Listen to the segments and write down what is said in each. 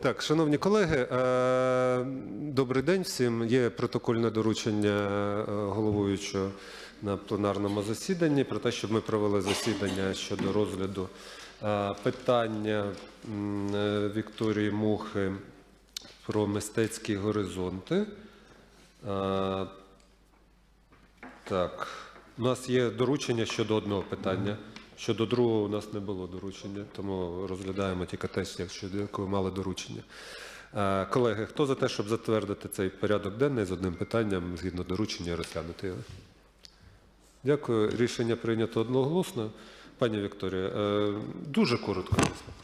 Так, шановні колеги, е, добрий день всім. Є протокольне доручення е, головуючого на пленарному засіданні про те, щоб ми провели засідання щодо розгляду е, питання Вікторії Мухи про мистецькі горизонти. Так, у нас є доручення щодо одного питання. Щодо другого у нас не було доручення, тому розглядаємо тільки те, якщо якого мали доручення. Е, Колеги, хто за те, щоб затвердити цей порядок денний з одним питанням згідно доручення розглянути його? Дякую. Рішення прийнято одноголосно. Пані Вікторія, е, дуже коротко.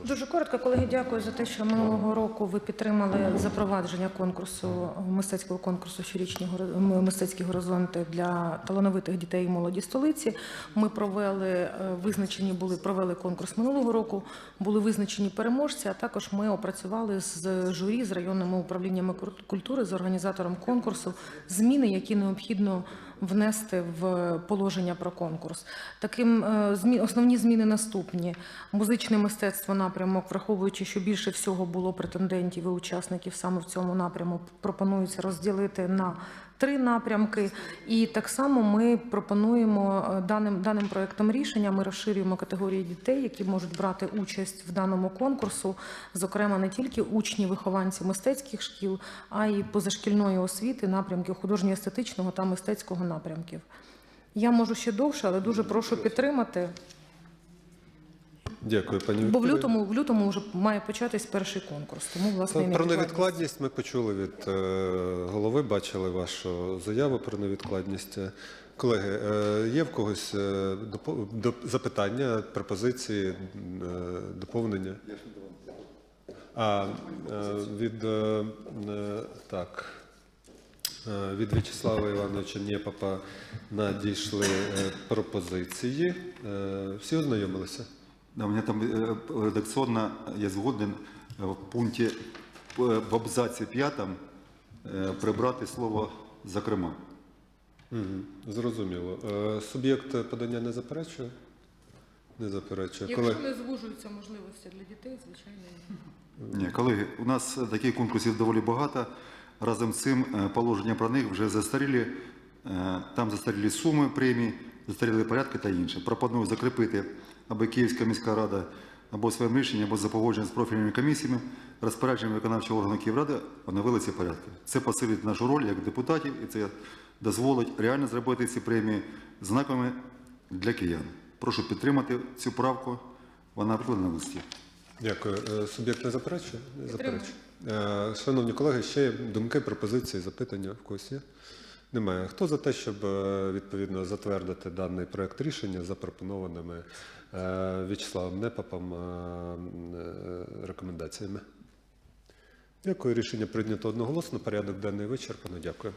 Дуже коротко, колеги, дякую за те, що минулого року ви підтримали запровадження конкурсу мистецького конкурсу щорічні мистецькі горизонти для талановитих дітей і молоді столиці. Ми провели е, визначені були провели конкурс минулого року. Були визначені переможці. А також ми опрацювали з журі з районними управліннями культури з організатором конкурсу зміни, які необхідно внести в положення про конкурс. Таким е, основні зміни наступні: музичне мистецтво напрямок, враховуючи, що більше всього було претендентів і учасників саме в цьому напряму, пропонується розділити на три напрямки. І так само ми пропонуємо е, даним даним проектом рішення. Ми розширюємо категорії дітей, які можуть брати участь в даному конкурсу, зокрема не тільки учні, вихованці мистецьких шкіл, а й позашкільної освіти, напрямків художньо-естетичного та мистецького напрямків. Я можу ще довше, але дуже прошу підтримати, Дякую, пані бо в лютому в лютому вже має початись перший конкурс. Тому власне і Про невідкладність. ми почули від е, голови, бачили вашу заяву про невідкладність. Колеги, е, є в когось е, допо- доп- запитання, пропозиції, е, доповнення? А е, від е, е, так. Е, Від В'ячеслава Івановича Нєпапа надійшли е, пропозиції. Е, Всі ознайомилися? Да, у меня там э, редакционно я згоден э, в пункті э, в абзаці п'ятому э, прибрати слово зокрема. Мгм, Зрозуміло. Е, Суб'єкт подання не заперечує? Не заперечує. Якщо Колеги, не звужуються можливості для дітей, звичайно. Ні, колеги, у нас таких конкурсів доволі багато. Разом з цим е, положення про них вже застарілі. Е, Там застарілі суми премій, застаріли порядки та інше. Пропоную закріпити, аби Київська міська рада або своїм рішенням, або за погодженням з профільними комісіями, розпорядженням виконавчого органу Київради оновили ці порядки. Це посилить нашу роль як депутатів, і це дозволить реально зробити ці премії знаковими для киян. Прошу підтримати цю правку. Вона викладена на листі. дякую. Е, Суб'єкт не заперечує? Заперечує. Е, Шановні колеги, ще є думки, пропозиції, запитання в когось є? Немає. Хто за те, щоб е, відповідно затвердити даний проект рішення запропонованими е, В'ячеславом Непапом е, рекомендаціями? Дякую. Рішення прийнято одноголосно. Порядок денний вичерпано. Дякую.